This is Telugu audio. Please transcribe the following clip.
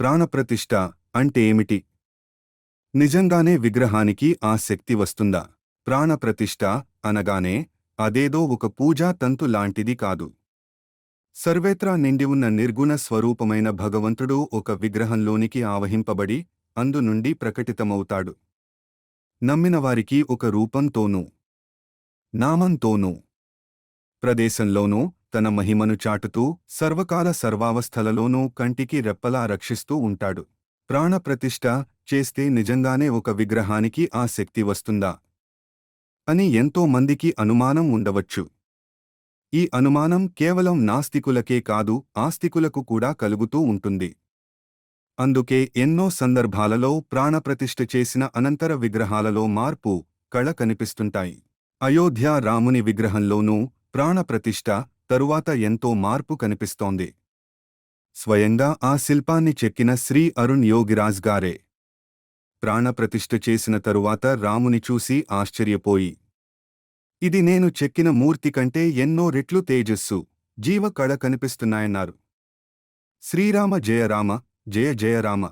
ప్రాణప్రతిష్ఠ అంటే ఏమిటి? నిజంగానే విగ్రహానికి ఆ శక్తి వస్తుందా? ప్రాణప్రతిష్ఠ అనగానే అదేదో ఒక పూజా తంతు లాంటిది కాదు. సర్వేత్రా నిండి ఉన్న నిర్గుణ స్వరూపమైన భగవంతుడు ఒక విగ్రహంలోనికి ఆవహింపబడి అందు నుండి ప్రకటితమవుతాడు. నమ్మినవారికి ఒక రూపంతోనూ నామంతోనూ ప్రదేశంలోనూ తన మహిమను చాటుతూ సర్వకాల సర్వావస్థలలోనూ కంటికి రెప్పలా రక్షిస్తూ ఉంటాడు. ప్రాణప్రతిష్ఠ చేస్తే నిజంగానే ఒక విగ్రహానికి ఆ శక్తి వస్తుందా? అని ఎంతో మందికి అనుమానం ఉండవచ్చు. ఈ అనుమానం కేవలం నాస్తికులకే కాదు ఆస్తికులకు కూడా కలుగుతూ ఉంటుంది. అందుకే ఎన్నో సందర్భాలలో ప్రాణప్రతిష్ఠ చేసిన అనంతర విగ్రహాలలో మార్పు కళ కనిపిస్తుంటాయి. అయోధ్య రాముని విగ్రహంలోనూ ప్రాణప్రతిష్ఠ తరువాత ఎంతో మార్పు కనిపిస్తోంది. స్వయంగా ఆ శిల్పాన్ని చెక్కిన శ్రీ అరుణ్ యోగిరాజ్ గారే. ప్రాణప్రతిష్ఠ చేసిన తరువాత రాముని చూసి ఆశ్చర్యపోయి ఇది నేను చెక్కిన మూర్తి కంటే ఎన్నో రెట్లు తేజస్సు జీవ కళ కనిపిస్తున్నాయన్నారు. శ్రీరామ జయరామ జయ జయరామ